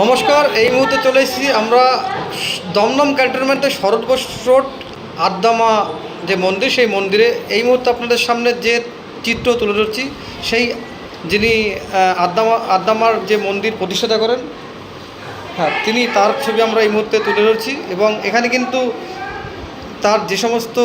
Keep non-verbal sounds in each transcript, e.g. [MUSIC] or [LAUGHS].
নমস্কার, এই মুহূর্তে চলে এসেছি আমরা দমদম ক্যান্টনমেন্টে শরৎ বোস রোড, আদ্দামা যে মন্দির, সেই মন্দিরে। এই মুহূর্তে আপনাদের সামনে যে চিত্র তুলে ধরছি, সেই যিনি আদ্দামা, আদ্দামার যে মন্দির প্রতিষ্ঠাতা করেন হ্যাঁ তিনি তার ছবি আমরা এই মুহূর্তে তুলে ধরছি এবং এখানে কিন্তু তার যে সমস্ত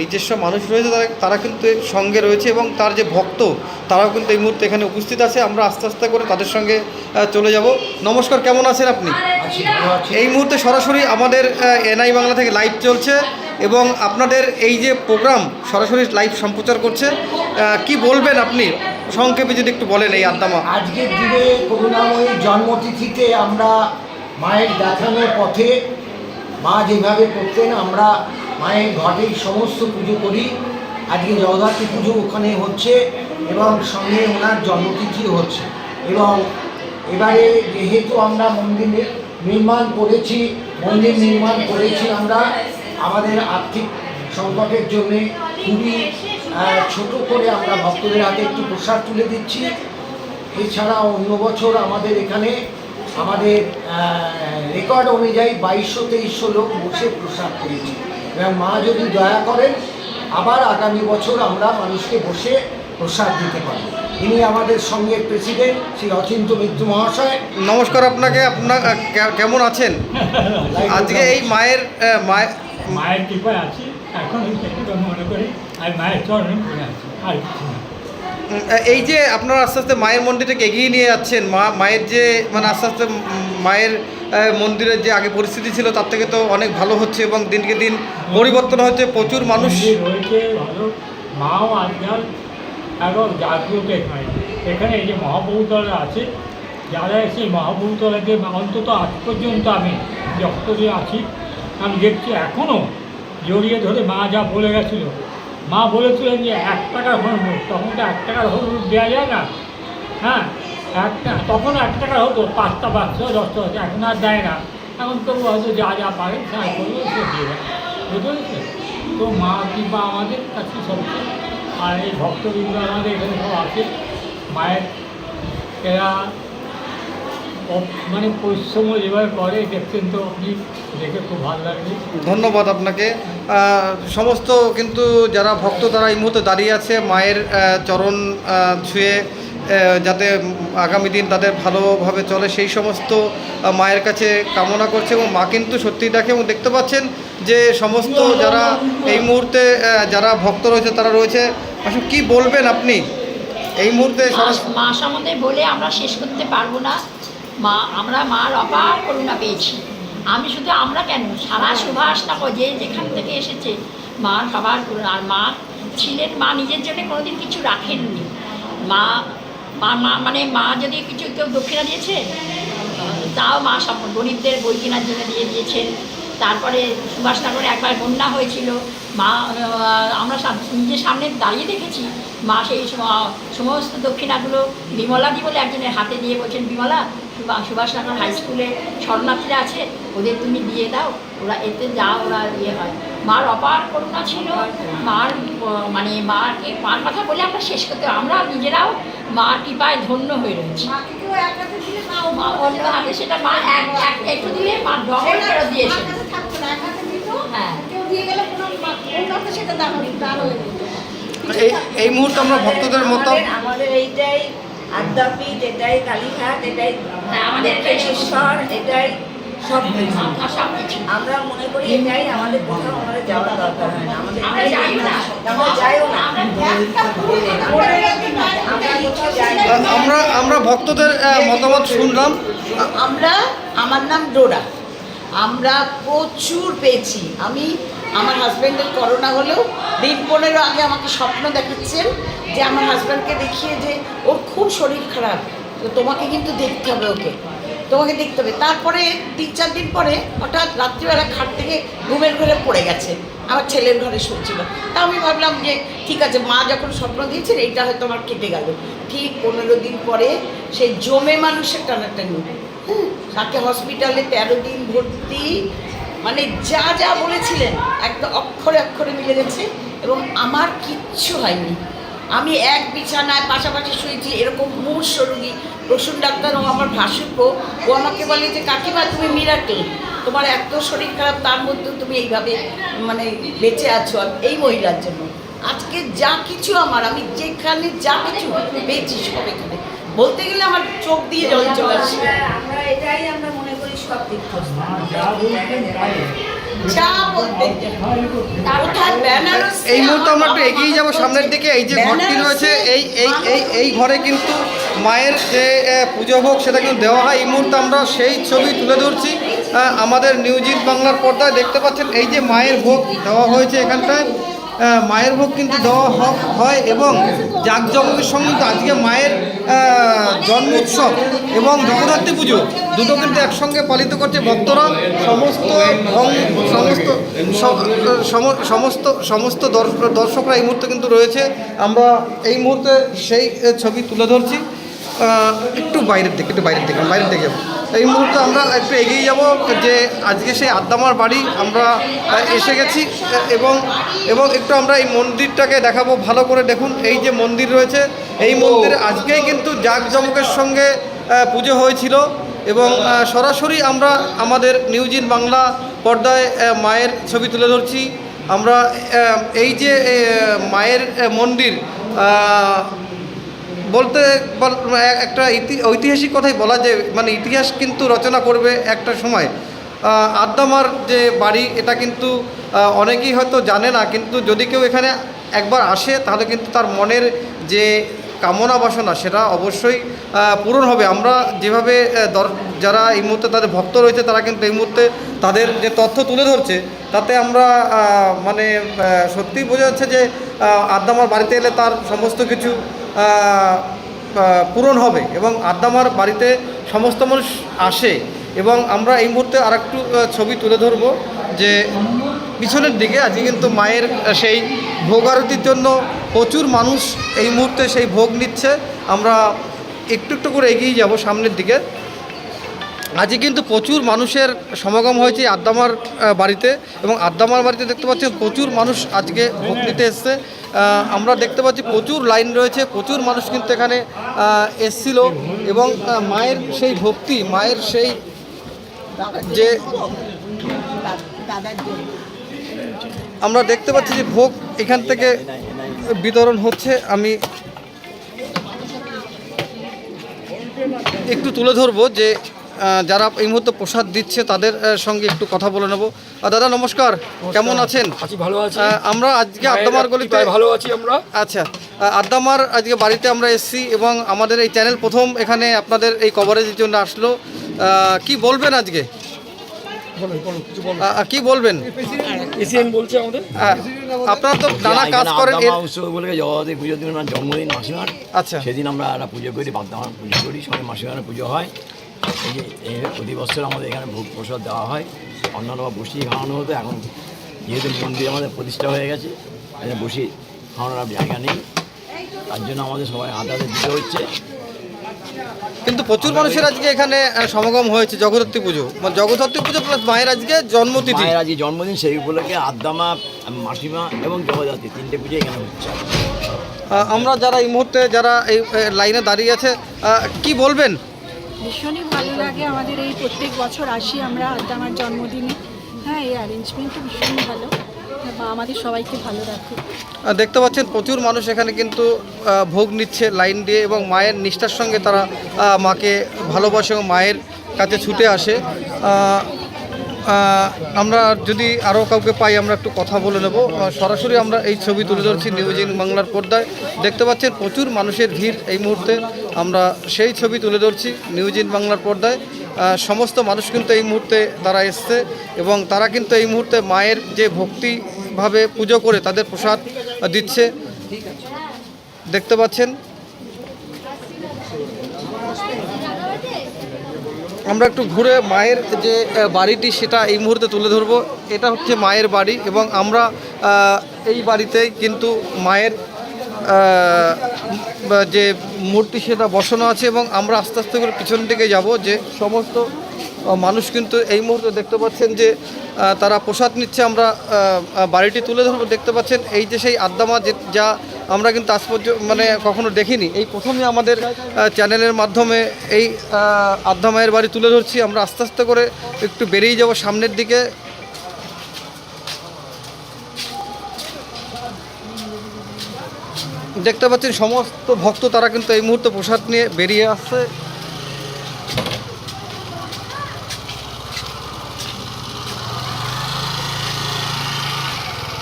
নিজস্ব মানুষ রয়েছে তারা তারা কিন্তু সঙ্গে রয়েছে এবং তার যে ভক্ত তারাও কিন্তু এই মুহূর্তে এখানে উপস্থিত আছে। আমরা আস্তে আস্তে করে তাদের সঙ্গে চলে যাব। নমস্কার কেমন আছেন আপনি? এই মুহূর্তে সরাসরি আমাদের এনআই বাংলা থেকে লাইভ চলছে এবং আপনাদের এই যে প্রোগ্রাম সরাসরি লাইভ সম্প্রচার করছে কি বলবেন আপনি? সংক্ষেপে যদি একটু বলেন এই আদ্দামা আজকের দিনে করুণাময়ী জন্মতিথিতে আমরা মায়ের দেখানোর পথে মা যেভাবে করতেন, আমরা মায়ের ঘটেই সমস্ত পুজো করি। আজকে জগদ্ধাত্রী পুজো ওখানে হচ্ছে এবং সঙ্গে ওনার জন্মতিথিও হচ্ছে। এবং এবারে যেহেতু আমরা মন্দির নির্মাণ করেছি, মন্দির নির্মাণ করেছি আমরা, আমাদের আর্থিক সংকটের জন্যে খুবই ছোট করে আমরা ভক্তদের হাতে একটু প্রসাদ তুলে দিচ্ছি। এছাড়া অন্য বছর আমাদের এখানে আমাদের রেকর্ড অনুযায়ী বাইশশো তেইশশো লোক বসে প্রসাদ পেয়েছি। এবং মা যদি দয়া করেন আবার আগামী বছর আমরা মানুষকে বসে প্রসাদ দিতে পারি ইনি আমাদের সঙ্গে প্রেসিডেন্ট শ্রী অচিন্ত মিত্র মহাশয়। নমস্কার আপনাকে আপনার কেমন আছেন? [LAUGHS] আজকে এই মায়ের মায়ের মায়ের কৃপায় আছি। এখন মনে করি আর মায়ের চরণে আছি আর কিছু না। উম, এই যে আপনারা আস্তে আস্তে মায়ের মন্দিরটাকে এগিয়ে নিয়ে যাচ্ছেন, মা, মায়ের যে মানে আস্তে আস্তে মায়ের মন্দিরের যে আগে পরিস্থিতি ছিল, তার থেকে তো অনেক ভালো হচ্ছে এবং দিনকে দিন পরিবর্তন হচ্ছে, প্রচুর মানুষ মাও আজকাল এবং জাগ্রত এখানে। এখানে এই যে মহাবৌতলা আছে, যারা এসে মহাবৌতলাতে অন্তত আজ পর্যন্ত আমি যতদিন আছি, আমি দেখছি এখনও জড়িয়ে ধরে মা যা বলে গেছিল মা বলেছিলেন যে এক টাকার হলুদ তখন তো এক টাকার হলুদ দেওয়া যায় না। হ্যাঁ একটা তখন এক টাকা হতো, পাঁচটা বাচ্চা, দশটা বাচ্চা, এখন আর দেয় না। এখন তো হয়তো যা যা পারে তাই করবে, সে দিয়ে দেয়। বুঝতে তো মা কিংবা আমাদের কাছে সবচেয়ে। আর এই ভক্তবৃন্দ আমাদের এখানে সব আছে। মায়ের এরা মানে পরিশ্রম যেভাবে করে দেখছেন তো আপনি? দেখে খুব ভালো লাগবে ধন্যবাদ আপনাকে। সমস্ত কিন্তু যারা ভক্ত তারা এই মুহূর্তে দাঁড়িয়ে আছে মায়ের চরণ ছুঁয়ে যাতে আগামী দিন তাদের ভালোভাবে চলে সেই সমস্ত মায়ের কাছে কামনা করছে এবং মা কিন্তু সত্যিই দেখে এবং দেখতে পাচ্ছেন যে সমস্ত যারা এই মুহূর্তে যারা ভক্ত রয়েছে তারা রয়েছে। আসলে কি বলবেন আপনি? এই মুহূর্তে মা সম্বন্ধে বলে আমরা শেষ করতে পারব না। মা, আমরা মার অপার করুণা পেয়েছি। আমি শুধু আমরা কেন? সারা সুভাষ না যে যেখান থেকে এসেছে মার সবার করুণা। আর মা ছিলেন, মা নিজের জন্য কোনোদিন কিছু রাখেননি। মা মা মা মানে মা যদি কিছু কেউ দক্ষিণা দিয়েছে, তাও মা সব গরিবদের বই কেনার জন্য দিয়ে দিয়েছেন। তারপরে সুভাষনগরে একবার বন্যা হয়েছিল। মা আমরা নিজের সামনে দাঁড়িয়ে দেখেছি। মা সেই সম- সমস্ত দক্ষিণাগুলো বিমলাদি বলে একজনের হাতে দিয়ে বলছেন বিমলা সুভা- সুভাষনগর হাই স্কুলে শরণার্থীরা আছে ওদের তুমি দিয়ে দাও ওরা এতে যা ওরা ইয়ে হয়। মার অপার করুণা ছিল মার মানে মাকে মার কথা বলে আমরা শেষ করতে আমরা নিজেরাও মার কৃপায় ধন্য হয়ে রয়েছি। মা মা অন্য হাতে সেটা মা এক এক একটু দিলে মা ডবল ফেরত মার দিত, হ্যাঁ। দিয়ে গেলে মা- সেটা হয়ে- যেত। এই এই মুহূর্তে আমরা ভক্তদের মতো আমাদের- এইটাই আদ্যাপীঠ এটাই কালীঘাট এটাই হ্যাঁ, আমাদের এটাই এটাই সব আমরা মনে করি এটাই আমাদের কোথাও আমাদের যাওয়ার দরকার হয় না। আমাদের আমরা যাইও না। হয়, আমরা আমরা ভক্তদের মতামত শুনলাম। আমরা আমার নাম ডোরা। আমরা প্রচুর পেয়েছি। আমি আমার হাজব্যান্ডের করোনা হলেও দিন পনেরো আগে আমাকে স্বপ্ন দেখাচ্ছেন যে আমার হাজব্যান্ডকে দেখিয়ে যে ওর খুব শরীর খারাপ। তো তোমাকে কিন্তু দেখতে হবে ওকে। তোমাকে দেখতে হবে। তারপরে তিন চার দিন পরে হঠাৎ রাত্রিবেলা খাট থেকে ঘুমের ঘরে পড়ে গেছে। আমার ছেলের ঘরে শুয়েছিল তা আমি ভাবলাম যে ঠিক আছে, মা যখন স্বপ্ন দিয়েছেন, এইটা হয়তো আমার কেটে গেল। ঠিক পনেরো দিন পরে সেই জমে মানুষের টানাটানি। তাকে হসপিটালে তেরো দিন ভর্তি মানে যা যা বলেছিলেন একদম অক্ষরে অক্ষরে মিলে গেছে এবং আমার কিচ্ছু হয়নি। আমি এক বিছানায় পাশাপাশি শুয়েছি, এরকম মূর্ষ রুগী। রসুন ডাক্তার, ও আমার ভাসুকো ও। আমাকে বলে যে, কাকিমা, তুমি মিরাকেল তোমার এত শরীর খারাপ, তার মধ্যেও তুমি এইভাবে মানে বেঁচে আছো এই মহিলার জন্য। আজকে যা কিছু আমার, আমি যেখানে যা কিছু পেয়েছি সব এখানে। বলতে গেলে আমার চোখ দিয়ে জল চলে আসে। আমরা এটাই আমরা সব তীর্থস্থান যা বলতেন তাই যা বলতে এই মুহূর্তে আমরা একটু এগিয়ে যাব সামনের দিকে। এই যে ঘরটি রয়েছে এই এই এই এই ঘরে কিন্তু মায়ের যে পুজো ভোগ সেটা কিন্তু দেওয়া হয়। এই মুহূর্তে আমরা সেই ছবি তুলে ধরছি আমাদের নিউজিট বাংলার পর্দায়। দেখতে পাচ্ছেন এই যে মায়ের ভোগ দেওয়া হয়েছে এখানটায়। মায়ের ভোগ কিন্তু দেওয়া হয় এবং জাঁকজমকের সঙ্গে কিন্তু আজকে মায়ের জন্ম উৎসব এবং জগদ্ধাত্রী পুজো দুটো কিন্তু একসঙ্গে পালিত করছে ভক্তরা। সমস্ত সমস্ত সম- সমস্ত সমস্ত দর্শ- দর্শকরা এই মুহূর্তে কিন্তু রয়েছে। আমরা এই মুহূর্তে সেই ছবি তুলে ধরছি। একটু বাইরের দিকে একটু বাইরের দিকে বাইরের দিকে। যাব। এই মুহূর্তে আমরা একটু এগিয়ে যাব যে আজকে সেই আদ্দামার বাড়ি আমরা এসে গেছি এবং এবং একটু আমরা এই মন্দিরটাকে দেখাবো ভালো করে। দেখুন এই যে মন্দির রয়েছে এই মন্দিরে আজকেই কিন্তু জাঁকজমকের সঙ্গে পুজো হয়েছিল এবং সরাসরি আমরা আমাদের নিউজিন বাংলা পর্দায় মায়ের ছবি তুলে ধরছি। আমরা এই যে মায়ের মন্দির বলতে বল- এ- একটা ঐতিহাসিক কথাই বলা যে মানে ইতিহাস কিন্তু রচনা করবে একটা সময়। আদ্দামার যে বাড়ি, এটা কিন্তু অনেকেই হয়তো জানে না, কিন্তু যদি কেউ এখানে একবার আসে, তাহলে কিন্তু তার মনের যে কামনা বাসনা, সেটা অবশ্যই পূরণ হবে। আমরা যেভাবে যারা এই মুহূর্তে তাদের ভক্ত রয়েছে, তারা কিন্তু এই মুহূর্তে তাদের যে তথ্য তুলে ধরছে, তাতে আমরা মানে সত্যিই বোঝা যাচ্ছে যে আদ্দামার বাড়িতে এলে তার সমস্ত কিছু পূরণ হবে এবং আদ্দামার বাড়িতে সমস্ত মানুষ আসে এবং আমরা এই মুহূর্তে আর একটু ছবি তুলে ধরব যে পিছনের দিকে আজকে কিন্তু মায়ের সেই ভোগ আরতির জন্য প্রচুর মানুষ এই মুহূর্তে সেই ভোগ নিচ্ছে। আমরা একটু একটু করে এগিয়ে যাব সামনের দিকে। আজকে কিন্তু প্রচুর মানুষের সমাগম হয়েছে আদ্দামার বাড়িতে এবং আদ্দামার বাড়িতে দেখতে পাচ্ছেন প্রচুর মানুষ আজকে ভোগ নিতে এসছে। আমরা দেখতে পাচ্ছি প্রচুর লাইন রয়েছে, প্রচুর মানুষ কিন্তু এখানে এসছিল এবং মায়ের সেই ভক্তি, মায়ের সেই যে আমরা দেখতে পাচ্ছি যে ভোগ এখান থেকে বিতরণ হচ্ছে। আমি একটু তুলে ধরবো যে যারা এই মুহূর্তে প্রসাদ দিচ্ছে তাদের সঙ্গে একটু কথা বলে নেব। দাদা নমস্কার। কেমন আছেন? ভালো আছি। আমরা আজকে আদ্দামার গলিতে ভালো আছি আমরা? আচ্ছা আদ্দামার আজকে বাড়িতে আমরা এসেছি এবং আমাদের এই চ্যানেল প্রথম এখানে আপনাদের এই কভারেজের জন্য আসলো। কি বলবেন আজকে? বলো বলো কিছু বলো আহ, কি বলবেন? আপনারা তো নানা কাজ করেন দিন জন্মদিন মাসিমার আচ্ছা। সেদিন আমরা একটা পুজো করি বাগদামার পুজো করি সবাই মাসিমার পুজো হয়। এই যে প্রতি বছর আমাদের এখানে ভোগ প্রসাদ দেওয়া হয়। অন্যান্য বসিয়ে খাওয়ানো হতো এখন যেহেতু মন্দির আমাদের প্রতিষ্ঠা হয়ে গেছে এখানে বসি খাওয়ানোর আর জায়গা নেই। তার জন্য আমাদের সবাই আদাতে দিতে হচ্ছে। কিন্তু প্রচুর মানুষের আজকে এখানে সমাগম হয়েছে জগদ্ধাত্রী পুজো। মানে জগদ্ধাত্রী পুজো প্লাস মায়ের আজকে জন্মতিথি। মায়ের আজকে জন্মদিন সেই উপলক্ষে আদ্দামা মাসিমা এবং জগদ্ধাত্রী তিনটে পুজো এখানে হচ্ছে। আমরা যারা এই মুহূর্তে যারা এই লাইনে দাঁড়িয়ে আছে কি বলবেন? ভীষণই ভালো লাগে আমাদের এই প্রত্যেক বছর আসি আমরা আমার জন্মদিনে। হ্যাঁ এই অ্যারেঞ্জমেন্টও ভীষণ ভালো। বা আমাদের সবাইকে ভালো রাখে। দেখতে পাচ্ছেন প্রচুর মানুষ এখানে কিন্তু ভোগ নিচ্ছে লাইন দিয়ে এবং মায়ের নিষ্ঠার সঙ্গে তারা মাকে ভালোবাসে এবং মায়ের কাছে ছুটে আসে। আমরা যদি আরও কাউকে পাই, আমরা একটু কথা বলে নেব। সরাসরি আমরা এই ছবি তুলে ধরছি নিউজ ইন বাংলার পর্দায়। দেখতে পাচ্ছেন, প্রচুর মানুষের ভিড় এই মুহূর্তে। আমরা সেই ছবি তুলে ধরছি নিউজ ইন বাংলার পর্দায়। সমস্ত মানুষ কিন্তু এই মুহূর্তে তারা এসছে এবং তারা কিন্তু এই মুহূর্তে মায়ের যে ভক্তিভাবে পুজো করে তাদের প্রসাদ দিচ্ছে। দেখতে পাচ্ছেন আমরা একটু ঘুরে মায়ের যে বাড়িটি সেটা এই মুহূর্তে তুলে ধরবো। এটা হচ্ছে মায়ের বাড়ি এবং আমরা এই বাড়িতেই কিন্তু মায়ের যে মূর্তি সেটা বসানো আছে এবং আমরা আস্তে আস্তে করে পিছন দিকে যাব যে সমস্ত মানুষ কিন্তু এই মুহূর্তে দেখতে পাচ্ছেন যে তারা প্রসাদ নিচ্ছে। আমরা বাড়িটি তুলে ধরবো। দেখতে পাচ্ছেন এই যে সেই আদ্দামা যা আমরা কিন্তু আজ পর্যন্ত মানে কখনো দেখিনি। এই প্রথমে আমাদের চ্যানেলের মাধ্যমে এই আধ্যামায়ের মায়ের বাড়ি তুলে ধরছি। আমরা আস্তে আস্তে করে একটু বেরিয়ে যাব সামনের দিকে। দেখতে পাচ্ছেন, সমস্ত ভক্ত তারা কিন্তু এই মুহূর্তে প্রসাদ নিয়ে বেরিয়ে আসছে।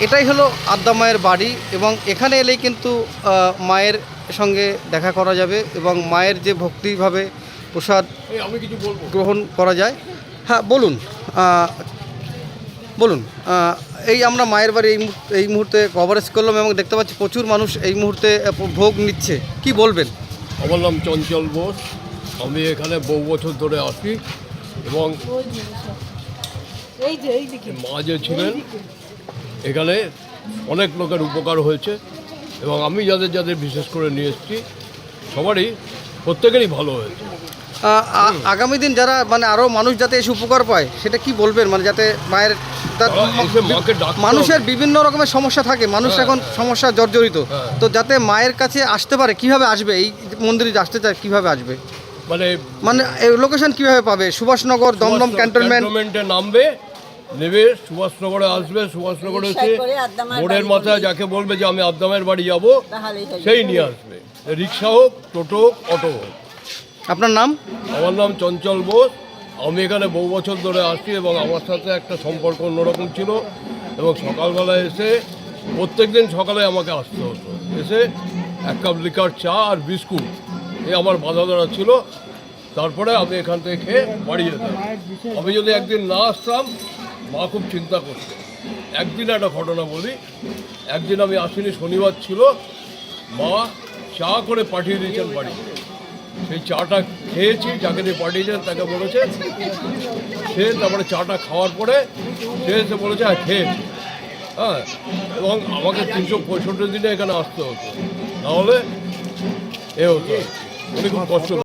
এটাই হলো আদ্যা মায়ের বাড়ি এবং এখানে এলেই কিন্তু মায়ের সঙ্গে দেখা করা যাবে এবং মায়ের যে ভক্তিভাবে প্রসাদ আমি কিছু গ্রহণ করা যায়। হ্যাঁ বলুন বলুন এই আমরা মায়ের বাড়ি এই মুহূর্তে- এই মুহূর্তে কভারেজ করলাম এবং দেখতে পাচ্ছি প্রচুর মানুষ এই মুহূর্তে ভোগ নিচ্ছে। কি বলবেন? আমার নাম চঞ্চল বোস। আমি এখানে বহু বছর ধরে আসি এবং মা যে ছিলেন এখানে অনেক লোকের উপকার হয়েছে এবং আমি যাদের যাদের বিশেষ করে নিয়ে এসেছি সবারই প্রত্যেকেরই ভালো হয়েছে। আগামী দিন যারা মানে আরও মানুষ যাতে এসে উপকার পায় সেটা কি বলবেন? মানে যাতে মায়ের মানুষের বিভিন্ন রকমের সমস্যা থাকে মানুষ হ্যাঁ। এখন সমস্যা জর্জরিত। হ্যাঁ। তো যাতে মায়ের কাছে আসতে পারে কীভাবে আসবে? এই মন্দিরে আসতে চায় কীভাবে আসবে? মানে মানে লোকেশন কীভাবে পাবে? সুভাষনগর দমদম ক্যান্টনমেন্টে নামবে নেবে সুভাষনগরে আসবে সুভাষনগরে এসে বোর্ডের মাথায় যাকে বলবে যে আমি আদ্দামের বাড়ি যাব সেই নিয়ে আসবে। রিক্সা হোক টোটো হোক অটো হোক। আপনার নাম? আমার নাম চঞ্চল বোস। আমি এখানে বহু বছর ধরে আসছি এবং আমার সাথে একটা সম্পর্ক অন্যরকম ছিল এবং সকালবেলা এসে প্রত্যেক দিন সকালে আমাকে আসতে হতো। এসে এক কাপ লিকার চা আর বিস্কুট এই আমার বাধা ধরা ছিল। তারপরে আমি এখান থেকে খেয়ে বাড়ি যেতাম। আমি যদি একদিন না আসতাম মা খুব চিন্তা করতো একদিন একটা ঘটনা বলি, একদিন আমি আসিনি, শনিবার ছিল, মা চা করে পাঠিয়ে দিয়েছেন বাড়ি। সেই চাটা খেয়েছি, যাকে দিয়ে পাঠিয়েছেন তাকে বলেছে, সে তারপরে চাটা খাওয়ার পরে সে এসে বলেছে হ্যাঁ খেয়েছি হ্যাঁ এবং আমাকে তিনশো পঁয়ষট্টি দিনে এখানে আসতে হতো। নাহলে এ হতো। উনি খুব কষ্ট